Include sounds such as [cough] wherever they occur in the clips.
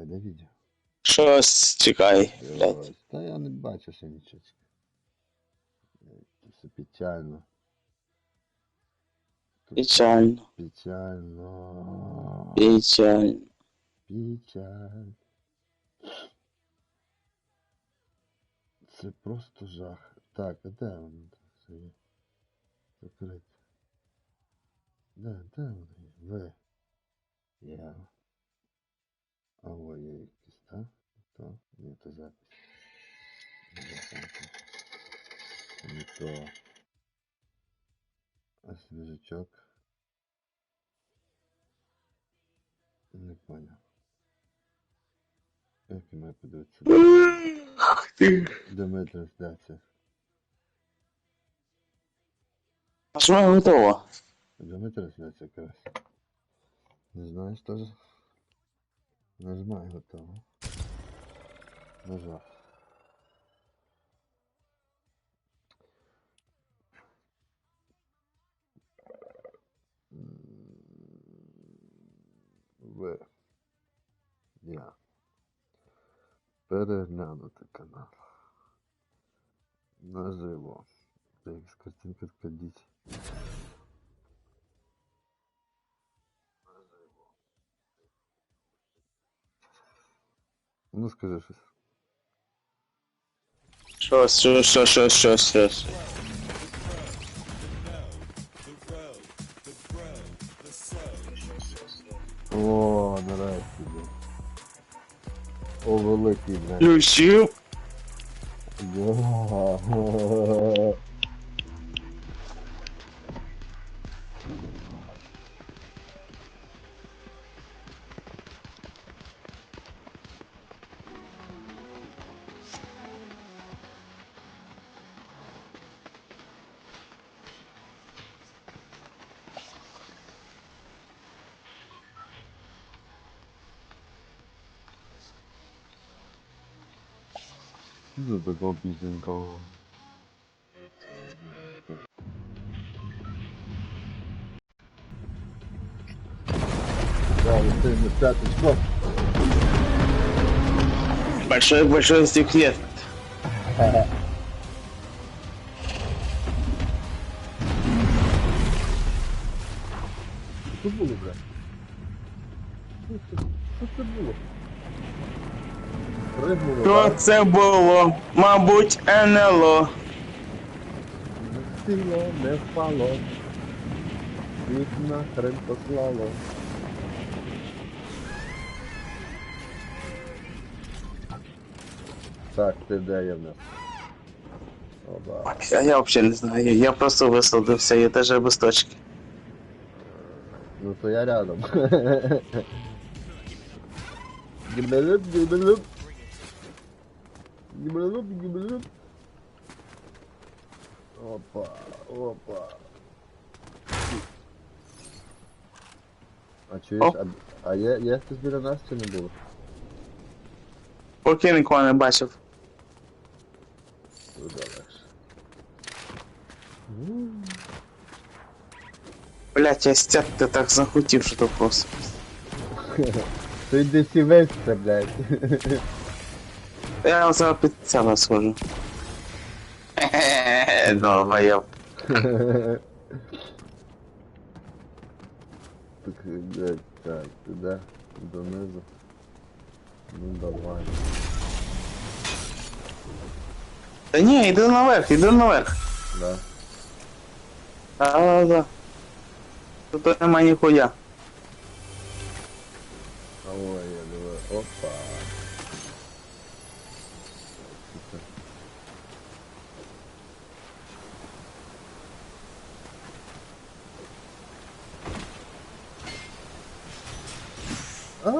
чекай, де відео? Щось чекай, блядь. Та я не бачу ще нічого. Це печально. Печально, Печально. печально. Печаль. Це просто жах. Так, а де воно все є? Закрити. Де, де воно є? Ви. Я. А во є якийсь, так? То? Ні, то запис. Не запис. Не то. А свіжачок. Не понял. Як я маю подивитися? Ах ти. Де моя трансляція? Нажимай готово. Де моя трансляція якраз? Не знаєш теж? Нажимай готово. Нажав. В. Я. Переглянути канал. Наживо. Так, з картинки входить. Ну скажи щось. Щось, щось, щось, щось, щось, щось. О, блядь. О, великий, блядь. Включив. Да. [laughs] Пізденького? Да, ты на пятый скок. Большой-большой секрет. це було? Мабуть, НЛО. Не сіло, не впало. Світ нахрен послало. Так, ти де є в нас? Оба. А я взагалі не знаю. Я просто висадився, я теж без точки. Ну то я рядом. [laughs] Гибелюб, гибелюб. Гибелюб, гибелюб. Опа, опа. А чуєш, Оп. а, а є, є хтось біля нас чи не було? Поки нікого не бачив. Туди легше. Блять, я стяти так захотів, що то просто. [laughs] То йди всі весце, блядь. [laughs] Я зараз під себе схожу. Хе-хе, долбоєб. Так, блядь, так, туди, донизу. Ну давай. Та ні, йди наверх, йди наверх. Да. Да-да-да. Тут нема ніхуя. А,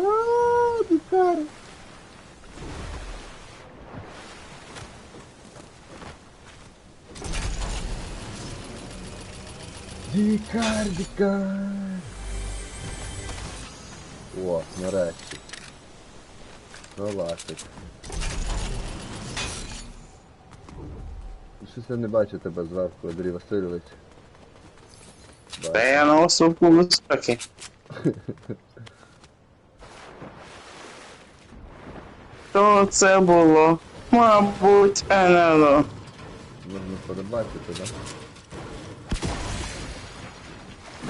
дикар. Дикар, дикар. О, нарешті. Проласить. Щось я не бачу тебе зверху, Андрій Васильович. Та я на осовку високі. [laughs] Що це було? Мабуть, НЛО. Можна перебачити, да?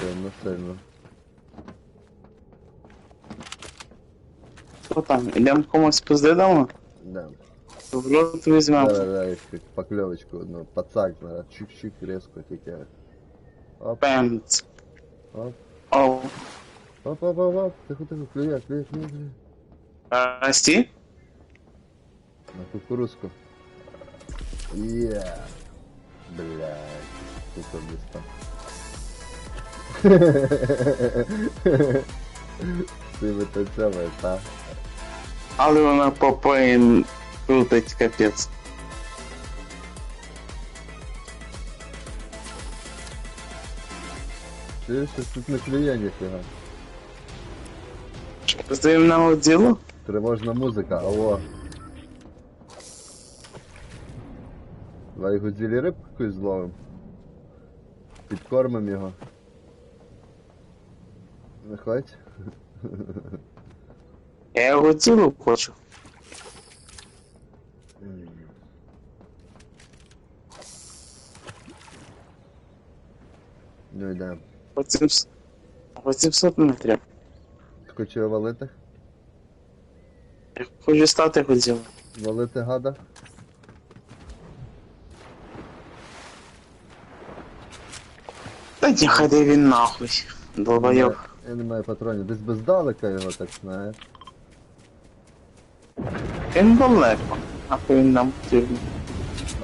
Дивно сильно. Що там? Ідемо комусь пизди дамо? Да. В рот візьмемо. Да, да, да, як покльовочку одну. Пацак, надо. Чик-чик, резко тільки. Оп, Пемц. оп, Оу. оп, оп, оп, оп. Тихо, тихо, клює, клює, клює, клює. Расті? На кукурузку. Є. Блядь, сука, десь там. [laughs] Ти витанцьовуєш, так? Але вона попоїн крутить капець. Ти щось тут не клює ніфіга. Здаємо на діло? Тривожна музика, алло. Давай годзілі рибку якусь зловим. Підкормим його. Не хоч? [laughs] Я його діло хочу. Ну йдемо. По 700, по 700 метрів. Хочу його валити? Я хочу стати хотів. Валити гада? Та ні, хай він нахуй. Долбойоб. Я не маю патронів. Десь бездалека його так знаєш. Він далеко. Нахуй він нам потрібен.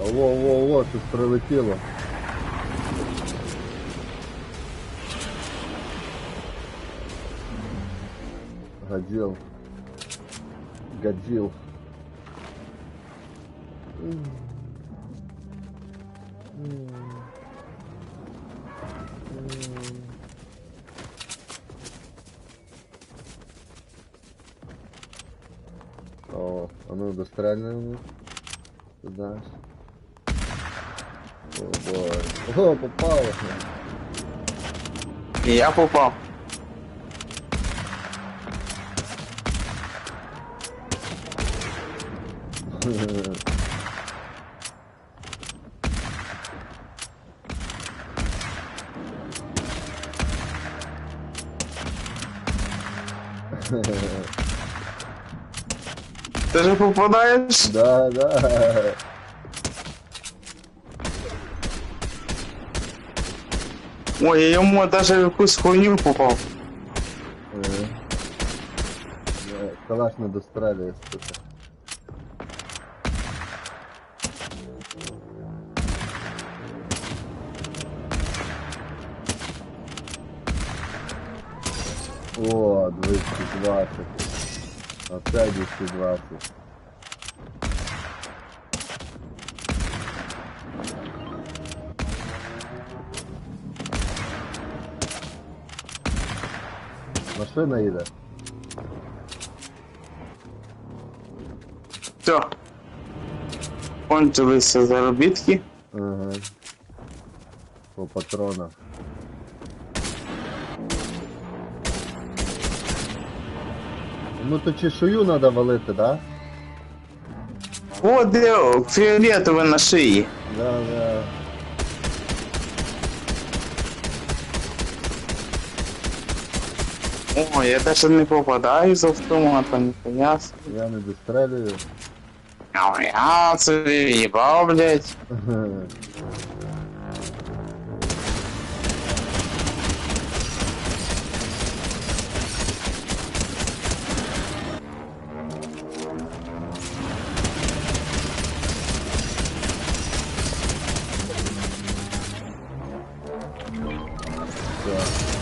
Алло, алло, алло, тут прилетіло. Гадзіл. Гадзіл. М. М. А ну дострельно. Ты знаешь. О, бой. О, попало. І я попав. [laughs] Ти же попадаєш? да, да. Ой, я йому даже в якусь хуйню попав. Е. Е, Калаш не дострелює, сука. О, 220. Опять 220. Машина їде. Все. Кончилися заробітки. Ага. По патронах. Ну то чешую надо валити, да? О, де о, фіолетове на шиї. Да, да. О, я даже не попадаю з автомата, ніхуя собі. Я не дострелюю. А я собі їбав, блядь. [laughs]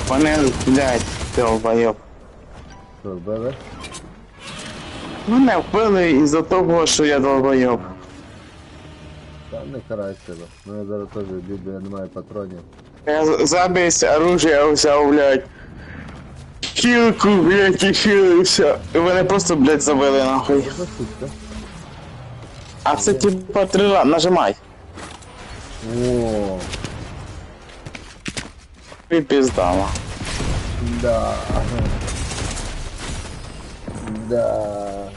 Вони, блядь, долбойоб. все, вбили? Мене вбили із-за того, що я долбойоб. Та не карай себе. Ну я зараз теж біду, я не маю патронів. Я з- замість оружия взяв, блядь. Кілку, блядь, і хилився. І мене просто, блядь, забили нахуй. Що штучка? А це типа трила, нажимай. О, І піздала. да. Да.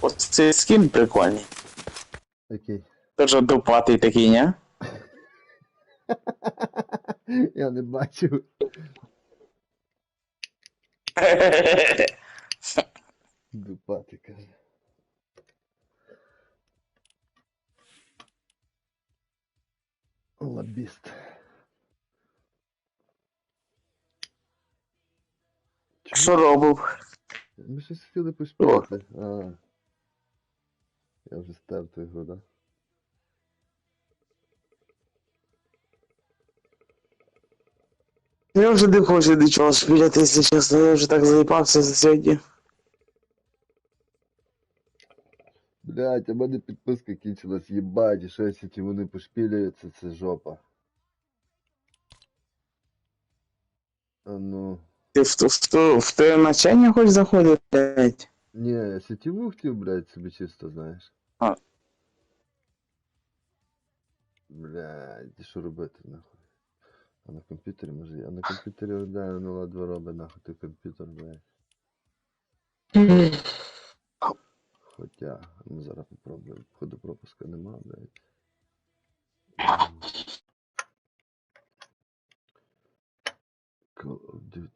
Оцей скін прикольний. Окей. Тоже дупатий такий, ні? [laughs] Я не бачив. [laughs] Дупати, каже. Лобіст. Що робив? Ми щось хотіли поспівати. А. Я вже став ту ігру, да? Я вже не хочу нічого спіляти, якщо чесно, я вже так заїбався за сьогодні. Блять, у мене підписка кінчилась, їбать, і що якщо ті вони пошпіляються, це жопа. А ну. Ти в, ту- в, ту- в те навчання хочеш заходити, блядь? Не, я сетеву хотів, блядь, собі чисто, знаєш. А. Блядь, і що робити, нахуй? А на комп'ютері може. А на комп'ютері, да, ну ладно робить, нахуй ти комп'ютер, блядь. Хоча, ну зараз попробуємо. Ходу пропуска нема. М. Call of Duty.